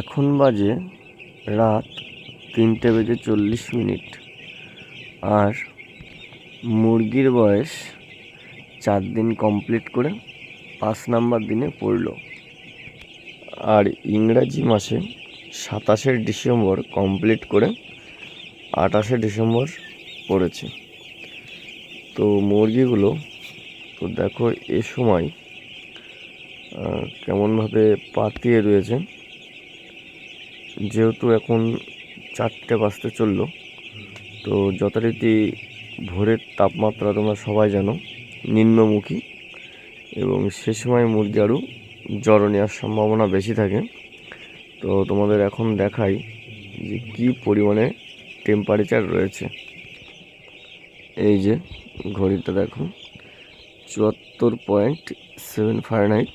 এখন বাজে রাত তিনটে বেজে চল্লিশ মিনিট। আর মুরগির বয়স চার দিন কমপ্লিট করে পাঁচ নাম্বার দিনে পড়ল। আর ইংরাজি মাসে সাতাশে ডিসেম্বর কমপ্লিট করে আঠাশে ডিসেম্বর পড়েছে। তো মুরগিগুলো, তো দেখো এ সময় কেমনভাবে পাতিয়ে রয়েছে। যেহেতু এখন চারটে বাজতে চলল, তো যথারীতি ভোরের তাপমাত্রা তোমরা সবাই জানো, নিম্নমুখী এবং সে সময় মুরগি আরও জ্বর নেওয়ার সম্ভাবনা বেশি থাকে। তো তোমাদের এখন দেখাই যে কী পরিমাণে টেম্পারেচার রয়েছে। এই যে ঘড়িটা দেখো, চুয়াত্তর পয়েন্ট সেভেন ফারেনহাইট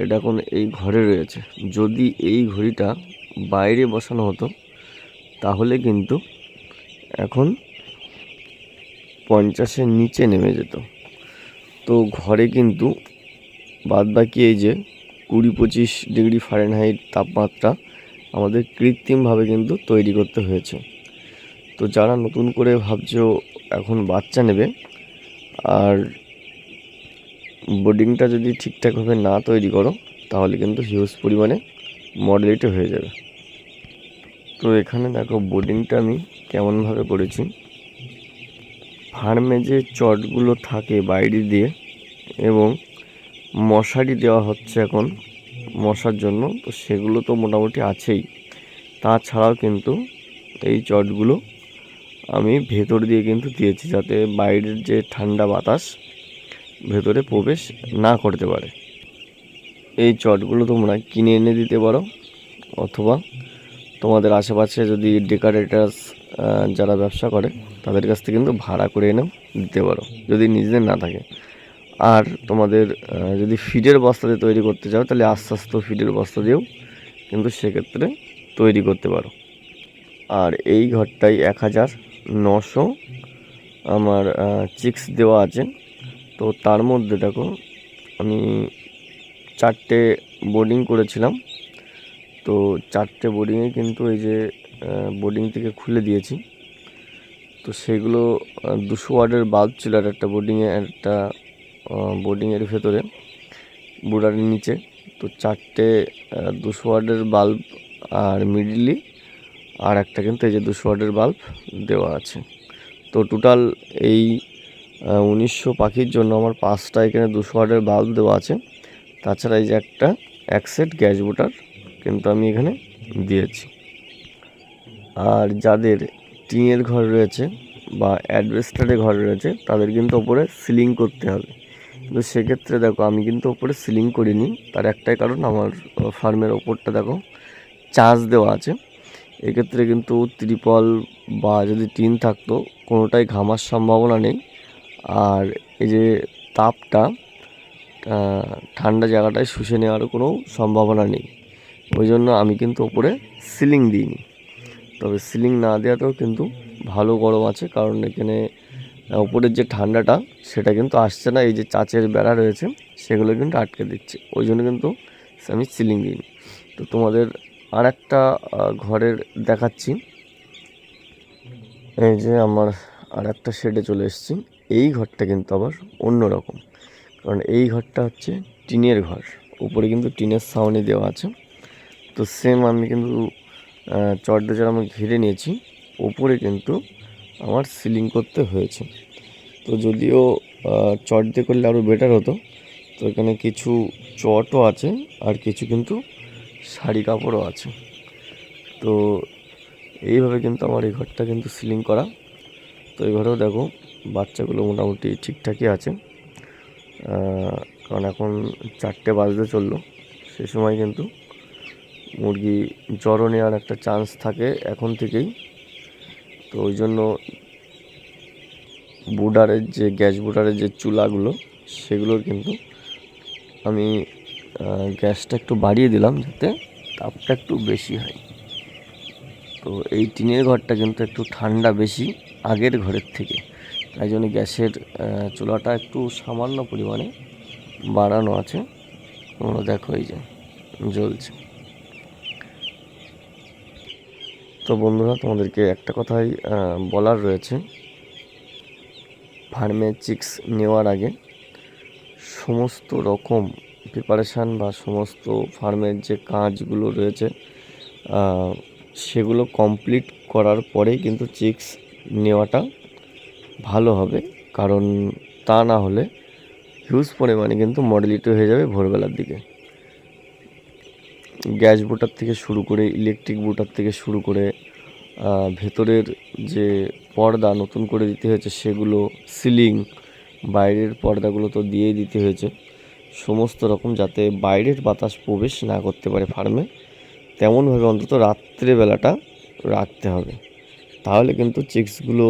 এটা এখন এই ঘরে রয়েছে। যদি এই ঘড়িটা বাইরে বসানো হতো, তাহলে কিন্তু এখন পঞ্চাশের নিচে নেমে যেত। তো ঘরে কিন্তু বাদবাকি এই যে কুড়ি পঁচিশ ডিগ্রি ফারেনহাইট তাপমাত্রা আমাদের কৃত্রিমভাবে কিন্তু তৈরি করতে হয়েছে। তো যারা নতুন করে ভাবছ এখন বাচ্চা নেবে, আর বোর্ডিংটা যদি ঠিকঠাকভাবে না তৈরি করো, তাহলে কিন্তু হিউজ পরিমাণে মডেলিটি হয়ে যাবে। তো এখানে দেখো বোর্ডিংটা আমি কেমনভাবে করেছি। ফার্মে যে চটগুলো থাকে বাইরে দিয়ে এবং মশারি দেওয়া হচ্ছে এখন মশার জন্য। তো সেগুলো তো মোটামুটি আছেই। তাছাড়াও কিন্তু এই চটগুলো আমি ভেতর দিয়ে কিন্তু দিয়েছি যাতে বাইরের যে ঠান্ডা বাতাস ভেতরে প্রবেশ না করতে পারে। এই চটগুলো তোমরা কিনে এনে দিতে পারো, অথবা তোমাদের আশেপাশে যদি ডেকারেটার্স যারা ব্যবসা করে, তাদের কাছ থেকে কিন্তু ভাড়া করে এনেও দিতে পারো, যদি নিজেদের না থাকে। আর তোমাদের যদি ফিডের বস্তাতে তৈরি করতে চাও, তাহলে আস্তে আস্তে ফিডের বস্তা দিয়েও কিন্তু সেক্ষেত্রে তৈরি করতে পারো। আর এই ঘরটায় এক হাজার নশো আমার চিক্স দেওয়া আছে। তো তার মধ্যে দেখো, আমি চারটে বোর্ডিং করেছিলাম। তো চারটে বোর্ডিংয়ে কিন্তু এই যে বোর্ডিং থেকে খুলে দিয়েছি। তো সেগুলো দুশো ওয়ার্ডের বাল্ব ছিল আর একটা বোর্ডিংয়ে একটা বোর্ডিংয়ের ভেতরে বুড়ার নিচে। তো চারটে দুশো ওয়ার্ডের বাল্ব আর মিডলি আর একটা কিন্তু এই যে দুশো ওয়ার্ডের বাল্ব দেওয়া আছে। তো টোটাল এই উনিশশো পাখির জন্য আমার পাঁচটা এখানে দুশো ওয়ার্ডের বাল্ব দেওয়া আছে। তাছাড়া এই যে একটা এক সেট গ্যাস বুটার কিন্তু আমি এখানে দিয়েছি। আর যাদের টিনের ঘর রয়েছে বা অ্যাডভেস্টারের ঘর রয়েছে, তাদের কিন্তু ওপরে সিলিং করতে হবে। কিন্তু সেক্ষেত্রে দেখো, আমি কিন্তু ওপরে সিলিং করিনি। তার একটাই কারণ আমার ফার্মের ওপরটা দেখো, চার্জ দেওয়া আছে। এক্ষেত্রে কিন্তু ত্রিপল বা যদি টিন থাকতো, কোনোটাই ঘামার সম্ভাবনা নেই। আর এই যে তাপটা ঠান্ডা জায়গাটায় শুষে নেওয়ার কোনো সম্ভাবনা নেই। ওই জন্য আমি কিন্তু ওপরে সিলিং দিইনি। তবে সিলিং না দেওয়াতেও কিন্তু ভালো গরম আছে, কারণ এখানে ওপরের যে ঠান্ডাটা, সেটা কিন্তু আসছে না। এই যে চাচের বেড়া রয়েছে, সেগুলো কিন্তু আটকে দিচ্ছে। ওই জন্য কিন্তু আমি সিলিং দিইনি। তো তোমাদের আর একটা ঘরের দেখাচ্ছি। এই যে আমার আর একটা শেডে চলে এসেছি। এই ঘরটা কিন্তু আবার অন্য রকম কারণ এই ঘরটা হচ্ছে টিনের ঘর। উপরে কিন্তু টিনের ছাউনি দেওয়া আছে। তো সেম আমি কিন্তু চটটা যারা আমি ঘিরে নিয়েছি। উপরে কিন্তু আমার সিলিং করতে হয়েছে। তো যদিও চট দিয়ে করলে আরও বেটার হতো। তো এখানে কিছু চটও আছে আর কিছু কিন্তু শাড়ি কাপড়ও আছে। তো এইভাবে কিন্তু আমার এই ঘরটা কিন্তু সিলিং করা। তো এই ঘরেও দেখো, বাচ্চাগুলো মোটামুটি ঠিকঠাকই আছে। কারণ এখন চারটে বাজতে চলল। সে সময় কিন্তু মুরগি জ্বরও নেওয়ার একটা চান্স থাকে এখন থেকেই। তো ওই জন্য বুডারের যে, গ্যাস বুডারের যে চুলাগুলো, সেগুলো কিন্তু আমি গ্যাসটা একটু বাড়িয়ে দিলাম যাতে তাপটা একটু বেশি হয়। তো এই টিনের ঘরটা কিন্তু একটু ঠান্ডা বেশি আগের ঘরের থেকে। তাই জন্য গ্যাসের চুলাটা একটু সামান্য পরিমাণে বাড়ানো আছে। তোমরা দেখো এই যে, জ্বলছে। তো বন্ধুরা, তোমাদেরকে একটা কথাই বলার রয়েছে। ফার্মে চিক্স নেওয়ার আগে সমস্ত রকম প্রিপারেশান বা সমস্ত ফার্মের যে কাজগুলো রয়েছে সেগুলো কমপ্লিট করার পরেই কিন্তু চিক্স নেওয়াটা ভালো হবে, কারণ তা না হলে হিউজ পরিমাণে কিন্তু মডেলিটি হয়ে যাবে ভোরবেলার দিকে। গ্যাস বুটার থেকে শুরু করে ইলেকট্রিক বুটার থেকে শুরু করে ভেতরের যে পর্দা নতুন করে দিতে হয়েছে সেগুলো সিলিং বাইরের পর্দাগুলো তো দিয়েই দিতে হয়েছে। সমস্ত রকম যাতে বাইরের বাতাস প্রবেশ না করতে পারে ফার্মে তেমনভাবে অন্তত রাত্রেবেলাটা রাখতে হবে। তাহলে কিন্তু চিক্সগুলো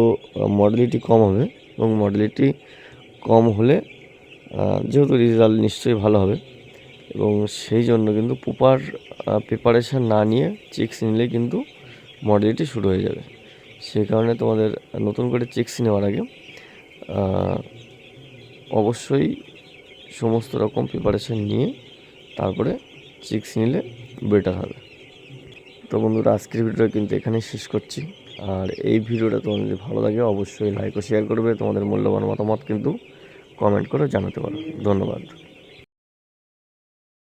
মডেলিটি কম হবে এবং মডেলিটি কম হলে যেহেতু রেজাল্ট নিশ্চয়ই ভালো হবে এবং সেই জন্য কিন্তু প্রপার প্রিপারেশান না নিয়ে চিক্স নিলে কিন্তু মডেলিটি শুরু হয়ে যাবে। সেই কারণে তোমাদের নতুন করে চিক্স নেওয়ার আগে অবশ্যই সমস্ত রকম প্রিপারেশান নিয়ে তারপরে চিক্স নিলে বেটার হবে। তো বন্ধুরা, আজকের ভিডিওটা কিন্তু এখানেই শেষ করছি। আর এই ভিডিওটা তোমাদের যদি ভালো লাগে, অবশ্যই লাইক ও শেয়ার করবে। তোমাদের মূল্যবান মতামত কিন্তু কমেন্ট করে জানাতে পারো। ধন্যবাদ।